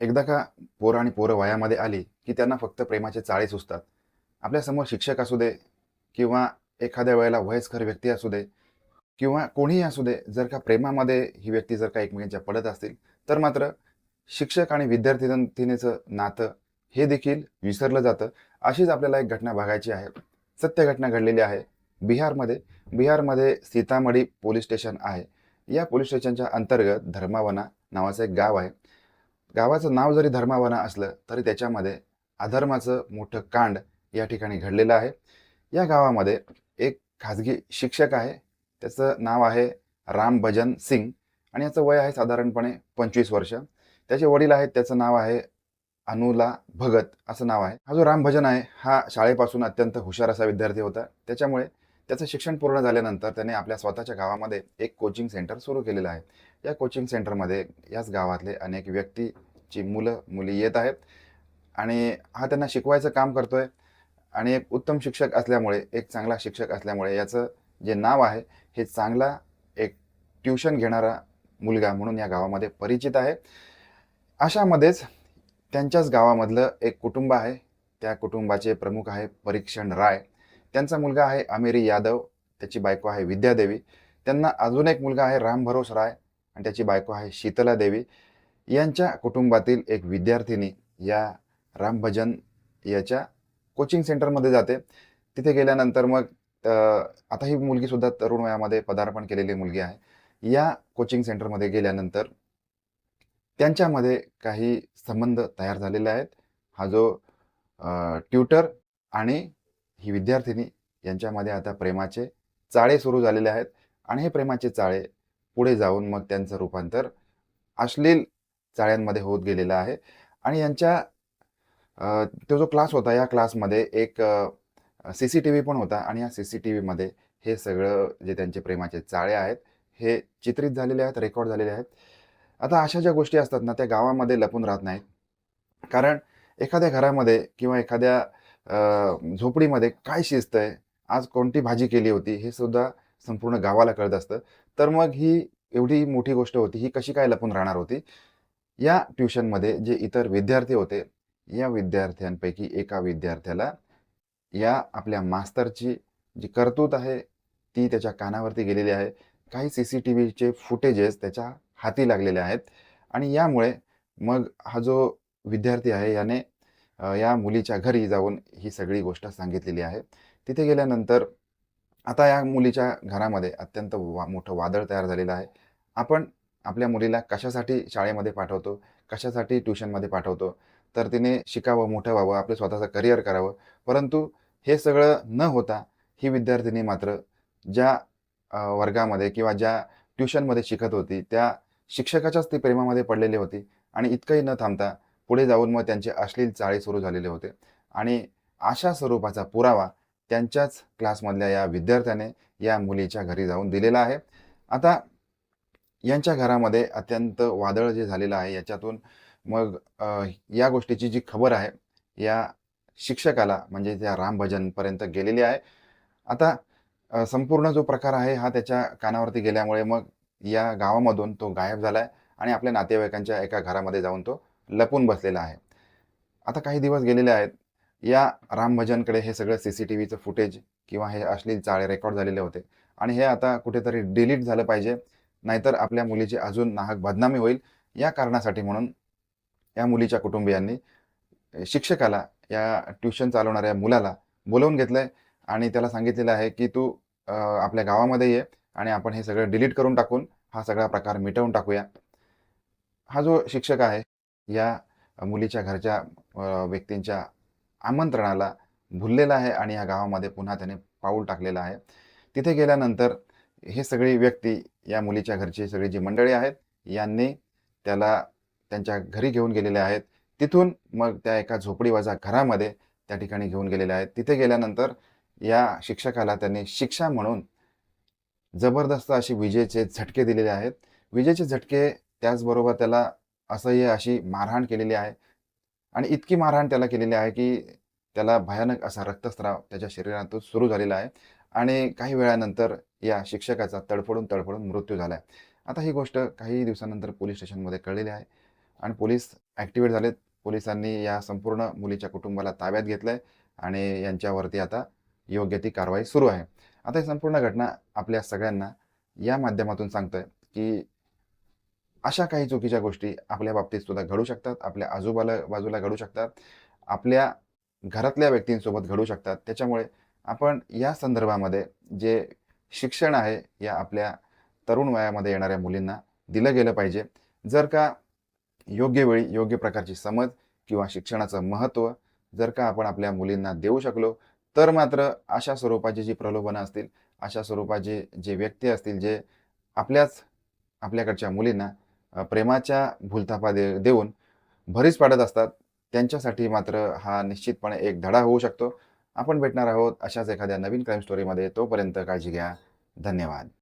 एकदा का पोरं आणि पोरं वयामध्ये आली की त्यांना फक्त प्रेमाचे चाळे सुचतात. आपल्यासमोर शिक्षक असू दे किंवा एखाद्या वेळेला वयस्कर व्यक्ती असू दे किंवा कोणीही असू दे जर का प्रेमामध्ये ही व्यक्ती जर का एकमेकांच्या पडत असतील तर मात्र शिक्षक आणि विद्यार्थिनीचं नातं हे देखील विसरलं जातं. अशीच आपल्याला एक घटना बघायची आहे. सत्य घटना घडलेली आहे. बिहारमध्ये बिहारमध्ये सीतामढी पोलीस स्टेशन आहे. या पोलीस स्टेशनच्या अंतर्गत धर्मावना नावाचं एक गाव आहे. गावाचं नाव जरी धर्मावना असलं तरी त्याच्यामध्ये अधर्माचं मोठं कांड या ठिकाणी घडलेलं आहे. या गावामध्ये एक खाजगी शिक्षक आहे त्याचं नाव आहे राम भजन सिंग आणि याचं वय आहे साधारणपणे पंचवीस वर्ष. त्याचे वडील आहेत त्याचं नाव आहे अनुला भगत असं नाव आहे. हा जो राम भजन आहे हा शाळेपासून अत्यंत हुशार असा विद्यार्थी होता. त्याच्यामुळे त्याचं शिक्षण पूर्ण झाल्यानंतर त्याने आपल्या स्वतःच्या गावामध्ये एक कोचिंग सेंटर सुरू केलेलं आहे. या कोचिंग सेंटरमध्ये याच गावातले अनेक व्यक्ती ची मुलं मुली येत आहेत आणि हा त्यांना शिकवायचं काम करतोय आणि एक उत्तम शिक्षक असल्यामुळे एक चांगला शिक्षक असल्यामुळे याचं जे नाव आहे हे चांगला एक ट्युशन घेणारा मुलगा म्हणून या गावामध्ये परिचित आहे. अशामध्येच त्यांच्याच गावामधलं एक कुटुंब आहे. त्या कुटुंबाचे प्रमुख आहे परीक्षण राय. त्यांचा मुलगा आहे अमेरी यादव. त्याची बायको आहे विद्यादेवी. त्यांना अजून एक मुलगा आहे राम भरोस राय आणि त्याची बायको आहे शीतला देवी. यांच्या कुटुंबातील एक विद्यार्थिनी या रामभजन याच्या कोचिंग सेंटरमध्ये जाते. तिथे गेल्यानंतर मग आता ही मुलगी सुद्धा तरुण वयामध्ये पदार्पण केलेली मुलगी आहे. या कोचिंग सेंटरमध्ये गेल्यानंतर त्यांच्यामध्ये काही संबंध तयार झालेले आहेत. हा जो ट्युटर आणि ही विद्यार्थिनी यांच्यामध्ये आता प्रेमाचे चाळे सुरू झालेले आहेत. आणि हे प्रेमाचे चाळे पुढे जाऊन मग त्यांचं रूपांतर अश्लील चाळ्यांमध्ये होत गेलेलं आहे. आणि यांच्या तो जो क्लास होता या क्लासमध्ये एक सी सी टी व्ही पण होता आणि या सी सी टी व्हीमध्ये हे सगळं जे त्यांचे प्रेमाचे चाळे आहेत हे चित्रित झालेले आहेत रेकॉर्ड झालेले आहेत. आता अशा ज्या गोष्टी असतात ना त्या गावामध्ये लपून राहत नाहीत. कारण एखाद्या घरामध्ये किंवा एखाद्या झोपडीमध्ये काय शिस्त आहे आज कोणती भाजी केली होती हे सुद्धा संपूर्ण गावाला कळत असतं. तर मग ही एवढी मोठी गोष्ट होती ही कशी काय लपून राहणार होती? या ट्युशनमध्ये जे इतर विद्यार्थी होते या विद्यार्थ्यांपैकी एका विद्यार्थ्याला या आपल्या मास्तरची जी कर्तूत आहे ती त्याच्या कानावरती गेलेली आहे. काही सी सी टी व्हीचे फुटेजेस त्याच्या हाती लागलेले आहेत. आणि यामुळे मग हा जो विद्यार्थी आहे याने या मुलीच्या घरी जाऊन ही सगळी गोष्ट सांगितलेली आहे. तिथे गेल्यानंतर आता या मुलीच्या घरामध्ये अत्यंत वा मोठं वादळ तयार झालेलं आहे. आपण आपल्या मुलीला कशासाठी शाळेमध्ये पाठवतो? कशासाठी ट्युशनमध्ये पाठवतो? तर तिने शिकावं मोठं व्हावं आपलं स्वतःचं करिअर करावं. परंतु हे सगळं न होता ही विद्यार्थिनी मात्र ज्या वर्गामध्ये किंवा ज्या ट्युशनमध्ये शिकत होती त्या शिक्षकाच्याच ती प्रेमामध्ये पडलेली होती आणि इतकंही न थांबता पुढे जाऊन मग त्यांचे अश्लील चाळे सुरू झालेले होते. आणि अशा स्वरूपाचा पुरावा त्यांच्याच क्लासमधल्या या विद्यार्थ्याने या मुलीच्या घरी जाऊन दिलेला आहे. आता यांच्या घरामध्ये अत्यंत वादळ जे झालेलं आहे याच्यातून मग या गोष्टीची जी खबर आहे या शिक्षकाला म्हणजे त्या रामभजनपर्यंत गेलेली आहे. आता संपूर्ण जो प्रकार आहे हा त्याच्या कानावरती गेल्यामुळे मग या गावामधून तो गायब झाला आहे आणि आपल्या नातेवाईकांच्या एका घरामध्ये जाऊन तो लपून बसलेला आहे. आता काही दिवस गेलेले आहेत. या रामभजनकडे हे सगळं सी सी टी व्हीचं फुटेज किंवा हे असली चाळे रेकॉर्ड झालेले होते. आणि हे आता कुठेतरी डिलीट झालं पाहिजे. नाहीतर आपल्या मुलीची अजून नाहक बदनामी होईल या कारणासाठी म्हणून या मुलीच्या कुटुंबियांनी शिक्षकाला या ट्युशन चालवणाऱ्या मुलाला बोलवून घेतलंय आणि त्याला सांगितलेलं आहे की तू आपल्या गावामध्ये ये आणि आपण हे सगळं डिलीट करून टाकून हा सगळा प्रकार मिटवून टाकूया. हा जो शिक्षक आहे या मुलीच्या घरच्या व्यक्तींच्या आमंत्रणाला भुललेला आहे आणि या गावामध्ये पुन्हा त्याने पाऊल टाकलेलं आहे. तिथे गेल्यानंतर हे सगळी व्यक्ती या मुलीच्या घरची सगळी जी मंडळी आहेत यांनी त्याला त्यांच्या घरी घेऊन गेलेले आहेत. तिथून मग त्या एका झोपडीवाजा घरामध्ये त्या ठिकाणी घेऊन गेलेले आहेत. तिथे गेल्यानंतर या शिक्षकाला त्यांनी शिक्षा म्हणून जबरदस्त अशी विजेचे झटके दिलेले आहेत. विजेचे झटके त्याचबरोबर त्याला असह्य अशी मारहाण केलेली आहे. आणि इतकी मारहाण त्याला केलेली आहे की त्याला भयानक असा रक्तस्राव त्याच्या शरीरातून सुरू झालेला आहे. आणि काही वेळानंतर या शिक्षकाचा तडफडून तडफडून मृत्यू झाला आहे आता ही गोष्ट काही दिवसानंतर पोलीस स्टेशनमध्ये कळलेली आहे आणि पोलीस ॲक्टिवेट झालेत. पोलिसांनी या संपूर्ण मुलीच्या कुटुंबाला ताब्यात घेतलं आहे आणि यांच्यावरती आता योग्य ती कारवाई सुरू आहे. आता ही संपूर्ण घटना आपल्या सगळ्यांना या माध्यमातून सांगतोय की अशा काही चुकीच्या गोष्टी आपल्या बाबतीत सुद्धा घडू शकतात. आपल्या आजूबाला बाजूला घडू शकतात. आपल्या घरातल्या व्यक्तींसोबत घडू शकतात. त्याच्यामुळे आपण या संदर्भामध्ये जे शिक्षण आहे या आपल्या तरुण वयामध्ये येणाऱ्या मुलींना दिलं गेलं पाहिजे. जर का योग्य वेळी योग्य प्रकारची समज किंवा शिक्षणाचं महत्त्व जर का आपण आपल्या मुलींना देऊ शकलो तर मात्र अशा स्वरूपाची जी प्रलोभनं असतील अशा स्वरूपाचे जे व्यक्ती असतील जे आपल्याच आपल्याकडच्या मुलींना प्रेमाच्या भूलथापा दे देऊन भरीस पाडत असतात त्यांच्यासाठी मात्र हा निश्चितपणे एक धडा होऊ शकतो. आपण भेटणार आहोत अशाच एखाद्या नवीन क्राईम स्टोरीमध्ये तोपर्यंत काळजी घ्या. धन्यवाद.